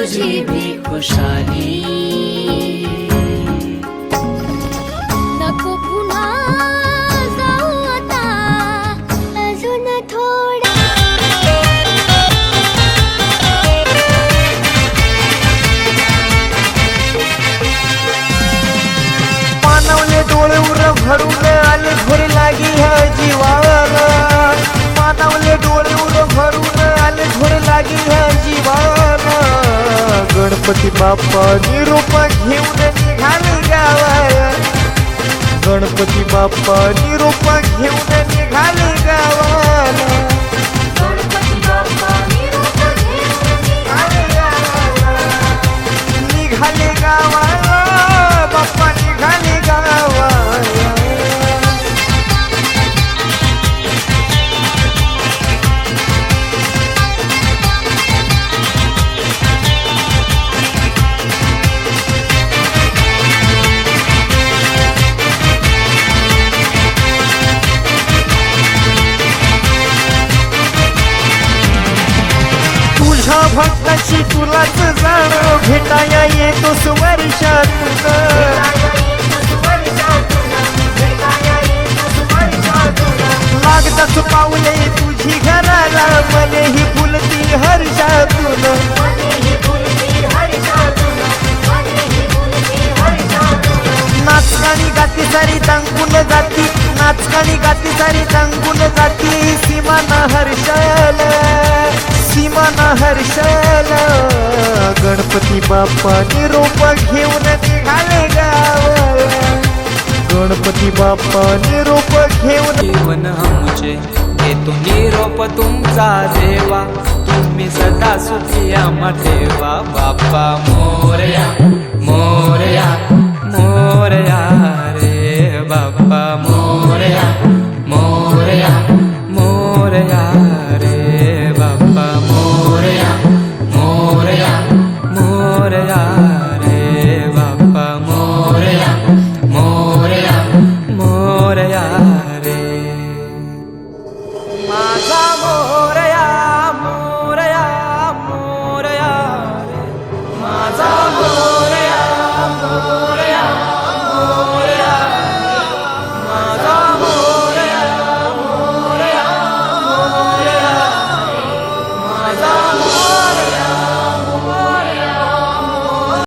तुझी भी गणपती बाप्पा निरूप घेऊन निघाले गावाला गणपती बाप्पा निरूप घेऊन निघाले गावाला निघाले गावाला. भक्ताची तुलाच जाण भेटाया येतोस वर्षातून लागताच पावले तुझी घराला मने ही फुलती हर्षातून नाचगाणी गाती सारी तांगून जाती नाचगाणी गाती सारी तांगून जाती सीमा ना हर्षाला गणपती बाप्पा निरोप घेऊन निघाले गावाला. गणपती बाप्पा निरोप घेऊन जीवन आमचे घेतो निरोप तुमचा देवा. तुम्ही सदा सुखी आम्हा देवा बाप्पा मोरया मोरया.